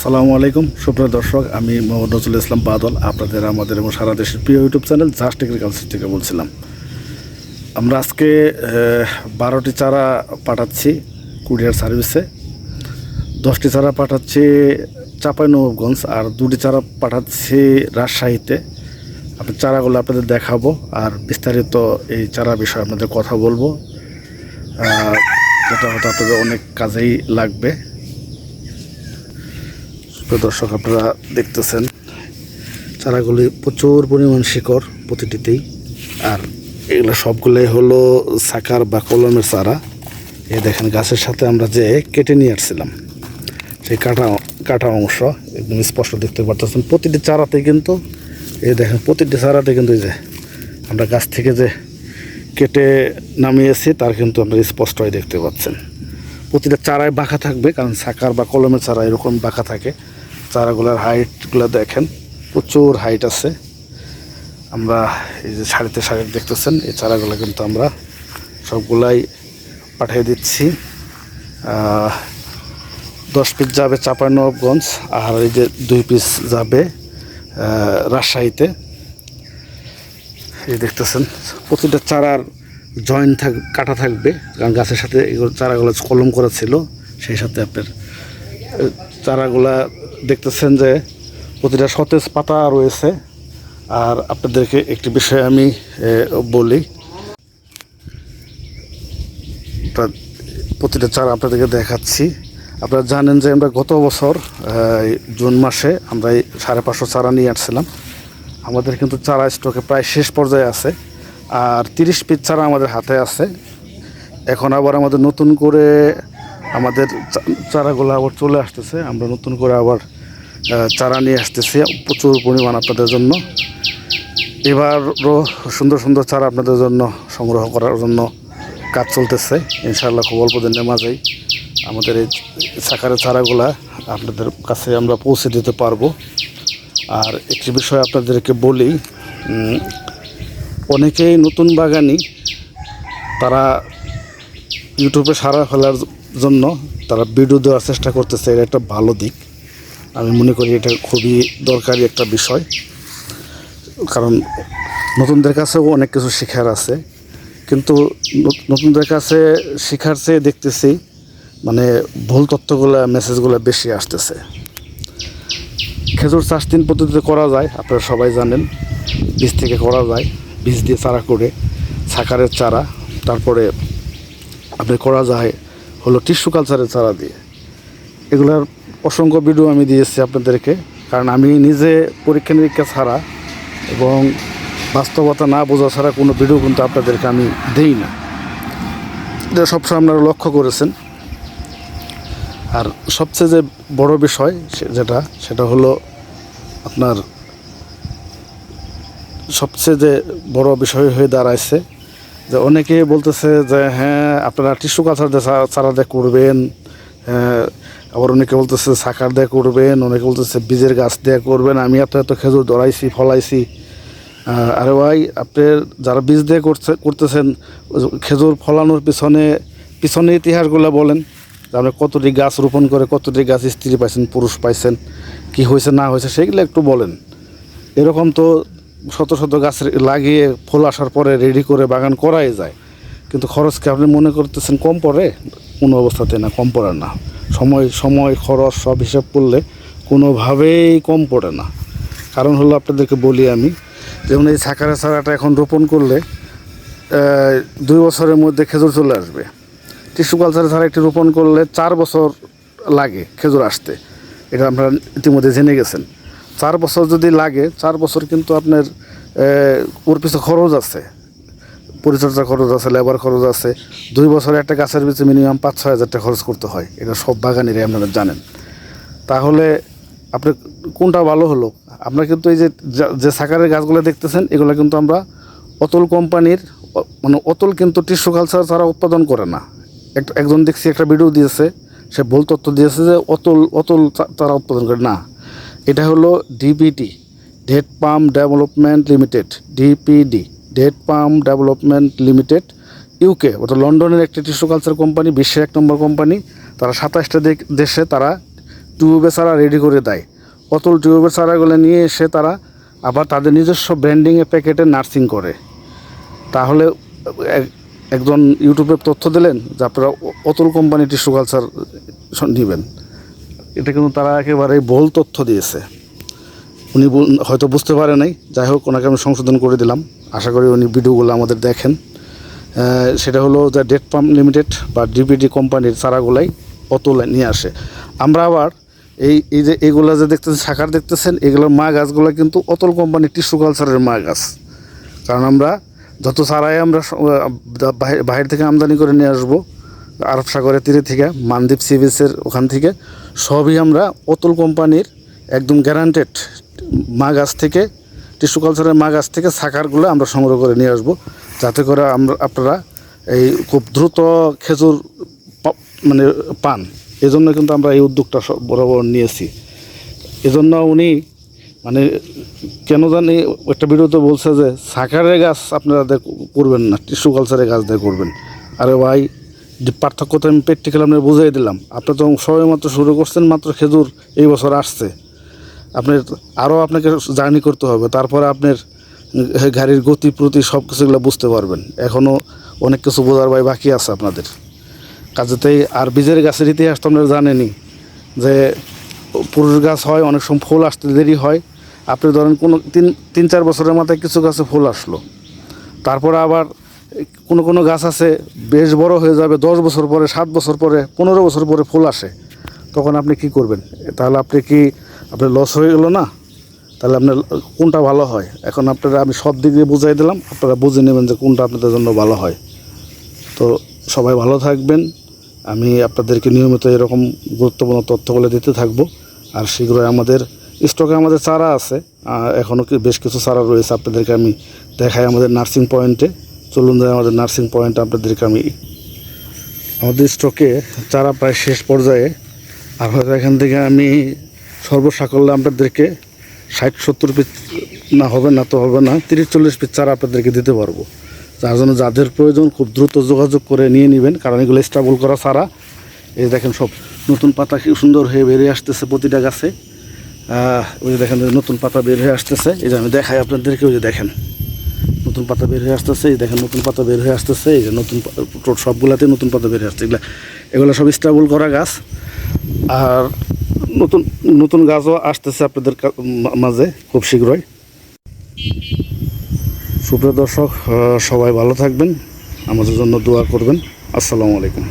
আসসালামু আলাইকুম। সুপ্রিয় দর্শক, আমি মোহাম্মদ নজরুল ইসলাম বাদল, আপনাদের, আমাদের এবং সারা দেশের প্রিয় ইউটিউব চ্যানেল জাস্ট এগ্রিকালচার থেকে বলছিলাম। আমরা আজকে বারোটি চারা পাঠাচ্ছি কুরিয়ার সার্ভিসে। দশটি চারা পাঠাচ্ছি চাঁপাইনবাবগঞ্জ আর দুটি চারা পাঠাচ্ছি রাজশাহীতে। আপনি চারাগুলো আপনাদের দেখাবো আর বিস্তারিত এই চারা বিষয়ে আপনাদের কথা বলব। যেটা হয়তো আপনাদের অনেক কাজেই লাগবে। প্রিয় দর্শক, আপনারা দেখতেছেন চারাগুলি প্রচুর পরিমাণ শিকড় প্রতিটিতেই। আর এগুলো সবগুলোই হলো সাকার বা কলমের চারা। এ দেখেন, গাছের সাথে আমরা যে কেটে নিয়ে আসছিলাম, সেই কাটা কাটা অংশ, একদম স্পষ্ট দেখতে পারতেছেন। প্রতিটি চারাতে কিন্তু এই দেখেন, প্রতিটি চারাতে কিন্তু এই যে আমরা গাছ থেকে যে কেটে নামিয়েছি, তার কিন্তু আপনারা স্পষ্টই দেখতে পাচ্ছেন। প্রতিটা চারায় বাঁকা থাকবে, কারণ সাকার বা কলমের চারা এরকম বাঁকা থাকে। চারাগুলোর হাইটগুলো দেখেন, প্রচুর হাইট আছে। আমরা এই যে শাড়িতে শাড়ি দেখতেছেন, এই চারাগুলো কিন্তু আমরা সবগুলাই পাঠিয়ে দিচ্ছি। দশ পিস যাবে চাঁপাইনবাবগঞ্জ, আর এই যে দুই পিস যাবে রাজশাহীতে। এই দেখতেছেন, প্রতিটা চারার জয়েন্ট থাক কাটা থাকবে, কারণ গাছের সাথে এগুলো চারাগুলো কলম করা ছিল, সেই সাথে আপনার চারাগুলা দেখতেছেন যে প্রতিটা সতেজ পাতা রয়েছে। আর আপনাদেরকে একটি বিষয় আমি বলি। প্রতিটা চারা আপনাদেরকে দেখাচ্ছি। আপনারা জানেন যে আমরা গত বছর জুন মাসে আমরা এই সাড়ে পাঁচশো চারা নিয়ে আসছিলাম। আমাদের কিন্তু চারা স্টকে প্রায় শেষ পর্যায়ে আছে। আর তিরিশ পিস চারা আমাদের হাতে আছে। এখন আবার আমাদের নতুন করে আমাদের চারাগুলো আবার চলে আসতেছে। আমরা নতুন করে আবার চারা নিয়ে আসতেছি। প্রচুর পরিমাণ আপনাদের জন্য। এবারও সুন্দর সুন্দর চারা আপনাদের জন্য সংগ্রহ করার জন্য কাজ চলতেছে। ইনশাআল্লাহ খুব অল্প দিনের মাঝেই আমাদের এই সাকারের চারাগুলা আপনাদের কাছে আমরা পৌঁছে দিতে পারব। আর একটি বিষয় আপনাদেরকে বলি অনেকেই নতুন বাগানি তারা ইউটিউবে সারা ফেলার জন্য তারা ভিডিও দেওয়ার চেষ্টা করতেছে, এটা একটা ভালো দিক। আমি মনে করি এটা খুবই দরকারি একটা বিষয়। কারণ নতুনদের কাছেও অনেক কিছু শেখার আছে। কিন্তু নতুনদের কাছে শেখার চেয়ে দেখতেছি মানে ভুল তথ্যগুলো মেসেজগুলো বেশি আসতেছে। খেজুর চাষ তিন পদ্ধতিতে করা যায়, আপনারা সবাই জানেন। বীজ থেকে করা যায়, বীজ দিয়ে চারা করে সাকারের চারা, তারপরে আপনি করা যায় হলো টিস্যু কালচারের চারা দিয়ে। এগুলোর অসংখ্য ভিডিও আমি দিয়েছি আপনাদেরকে, কারণ আমি নিজে পরীক্ষা নিরীক্ষা ছাড়া এবং বাস্তবতা না বোঝা ছাড়া কোনো ভিডিও কিন্তু আপনাদেরকে আমি দেই না। এটা সবসময় আপনারা লক্ষ্য করেছেন। আর সবচেয়ে যে বড় বিষয় যেটা, সেটা হলো আপনার সবচেয়ে যে বড় বিষয় হয়ে দাঁড়াইছে যে অনেকে বলতেছে যে হ্যাঁ আপনারা টিস্যু কালচার দিয়ে চারা দিয়ে করবেন। হ্যাঁ, আবার অনেকে বলতেছে সাকার দিয়ে করবেন অনেকে বলতেছে বীজের গাছ দিয়ে করবেন। আমি এত এত খেজুর ধরাইছি ফলাইছি। আরে ভাই আপনি যারা বীজ দিয়ে করছে করতেছেন খেজুর ফলানোর পিছনে পিছনে ইতিহাসগুলো বলেন। যে আপনি কতটি গাছ রোপণ করে কতটি গাছ স্ত্রী পাইছেন পুরুষ পাইছেন কি হয়েছে না হয়েছে সেগুলো একটু বলেন। এরকম তো শত শত গাছ লাগিয়ে ফুল আসার পরে রেডি করে বাগান করাই যায়। কিন্তু খরচকে আপনি মনে করতেছেন কম পড়ে? কোনো অবস্থাতে না, কম পড়ে না। সময় সময়, খরচ সব হিসাব করলে কোনোভাবেই কম পড়ে না। কারণ হলো আপনাদেরকে বলি আমি, যেমন এই সাকারের চারাটা এখন রোপণ করলে দুই বছরের মধ্যে খেজুর চলে আসবে। টিস্যু কালচারের চারা একটি রোপণ করলে চার বছর লাগে খেজুর আসতে। এটা আপনারা ইতিমধ্যে জেনে গেছেন। চার বছর যদি লাগে, চার বছর কিন্তু আপনার ওর পিছনে খরচ আছে। পরিচর্যা খরচ আছে লেবার খরচ আছে। দুই বছরে একটা গাছের পিছনে মিনিমাম পাঁচ, ছয় হাজার টাকা খরচ করতে হয়। এটা সব বাগানেরই, আপনারা জানেন। তাহলে আপনি কোনটা ভালো হলো? আপনার কিন্তু এই যে যে সাকারের গাছগুলো দেখতেছেন, এগুলো কিন্তু আমরা অতুল কোম্পানির মানে অতুল কিন্তু টিস্যু কালচার ছাড়া উৎপাদন করে না। একজন দেখছি একটা ভিডিও দিয়েছে, সে ভুল তথ্য দিয়েছে যে অতুল অতুল তারা উৎপাদন করে না। এটা হলো DPT date pump development limited DPD date pump development limited UK অর্থাৎ লন্ডনের একটি টিস্যু কালচার কোম্পানি বিশ্বের এক নম্বর কোম্পানি তারা সাতাশটা দেশে তারা টিউবের চারা রেডি করে দেয়। অতুল টিউবের চারাগুলো নিয়ে এসে তারা আবার তাদের নিজস্ব ব্র্যান্ডিংয়ে প্যাকেটে নার্সিং করে। তাহলে এক- একজন ইউটিউবে তথ্য দিলেন যে আপনারা অতুল কোম্পানি টিস্যু কালচার নেবেন। এটা কিন্তু তারা একেবারে ভুল তথ্য দিয়েছে। উনি হয়তো বুঝতে পারে নাই। যাই হোক, ওনাকে আমি সংশোধন করে দিলাম। আশা করি উনি ভিডিওগুলো আমাদের দেখেন। সেটা হলো যে ডেট পাম্প লিমিটেড বা ডিপিডি কোম্পানির চারাগুলাই অতলে নিয়ে আসে। আমরা আবার এই এই যে এগুলো যে দেখতেছেন, শাখার দেখতেছেন, এগুলোর মা গাছগুলো কিন্তু অতল কোম্পানির টিস্যু কালচারের মা গাছ। কারণ আমরা যত চারাই আমরা বাহির থেকে আমদানি করে নিয়ে আসব আরব সাগরের তীরে থেকে, মানদ্বীপ সি বিচের ওখান থেকে, সবই আমরা অতুল কোম্পানির একদম গ্যারান্টেড মা গাছ থেকে টিস্যু কালচারের মা গাছ থেকে সাকারগুলো আমরা সংগ্রহ করে নিয়ে আসব। যাতে করে আমরা, আপনারা এই খুব দ্রুত খেজুর মানে পান। এজন্য কিন্তু আমরা এই উদ্যোগটা বরাবর নিয়েছি। এজন্য উনি মানে কেন জানি একটা ভিডিওতে বলছে যে, সাকারের গাছ আপনারা করবেন না টিস্যু কালচারের গাছ দিয়ে করবেন। আরে ভাই যে পার্থক্য তো আমি প্র্যাকটিক্যাল আপনার বুঝিয়ে দিলাম। আপনি তো সবাই মাত্র শুরু করছেন, মাত্র খেজুর এই বছর আসছে। আপনার আরও আপনাকে জার্নি করতে হবে, তারপরে আপনার গাড়ির গতি, প্রতি সব কিছুগুলো বুঝতে পারবেন। এখনও অনেক কিছু বোঝার ভাই বাকি আছে আপনাদের। কাজেতেই আর বীজের গাছের ইতিহাস তো আপনারা জানেনই, যে পুরুষ গাছ হয়, অনেক সময় ফুল আসতে দেরি হয়। আপনি ধরেন কোনো তিন তিন, চার বছরের মাথায় কিছু গাছে ফুল আসলো। তারপরে আবার কোনো কোনো গাছ আছে, বেশ বড় হয়ে যাবে, দশ বছর পরে, সাত বছর পরে, পনেরো বছর পরে ফুল আসে, তখন আপনি কি করবেন? তাহলে আপনি কি আপনার লস হয়ে গেলো না? তাহলে আপনার কোনটা ভালো হয়? এখন আপনারা, আমি সব দিক দিয়ে বুঝাই দিলাম, আপনারা বুঝে নেবেন যে কোনটা আপনাদের জন্য ভালো হয়। তো সবাই ভালো থাকবেন। আমি আপনাদেরকে নিয়মিত এরকম গুরুত্বপূর্ণ তথ্যগুলো দিতে থাকব। আর শীঘ্রই আমাদের স্টকে আমাদের চারা আছে। এখনও বেশ কিছু চারা রয়েছে, আপনাদেরকে আমি দেখাই আমাদের নার্সিং পয়েন্টে চলুন যাই আমাদের নার্সিং পয়েন্টে আপনাদেরকে আমি আমাদের স্টকে চারা প্রায় শেষ পর্যায়ে, আর হয়তো এখান থেকে আমি সর্বসাকল্যে আপনাদেরকে ষাট, সত্তর পিস না হবে না তো হবে না, তিরিশ, চল্লিশ পিস চারা আপনাদেরকে দিতে পারব। যার জন্য যাদের প্রয়োজন খুব দ্রুত যোগাযোগ করে নিয়ে নেবেন, কারণ এগুলো স্টাবল করা চারা। এই দেখেন সব নতুন পাতা কি সুন্দর হয়ে বেরিয়ে আসতেছে প্রতিটা গাছে। ওই দেখেন নতুন পাতা বের হয়ে আসতেছে। এই যে আমি দেখাই আপনাদেরকে, ওই যে দেখেন। নতুন পাতা বের হয়ে আসতেছে, এই দেখেন নতুন পাতা বের হয়ে আসতেছে, এই যে নতুন সবগুলাতে নতুন পাতা বের হয়ে আসছে। এগুলা এগুলো সব স্ট্রাবল করা গাছ। আর নতুন নতুন গাছও আসতেছে আপনাদের মাঝে খুব শীঘ্রই। সুপ্রিয় দর্শক সবাই ভালো থাকবেন। আমাদের জন্য দোয়া করবেন। আসসালামু আলাইকুম।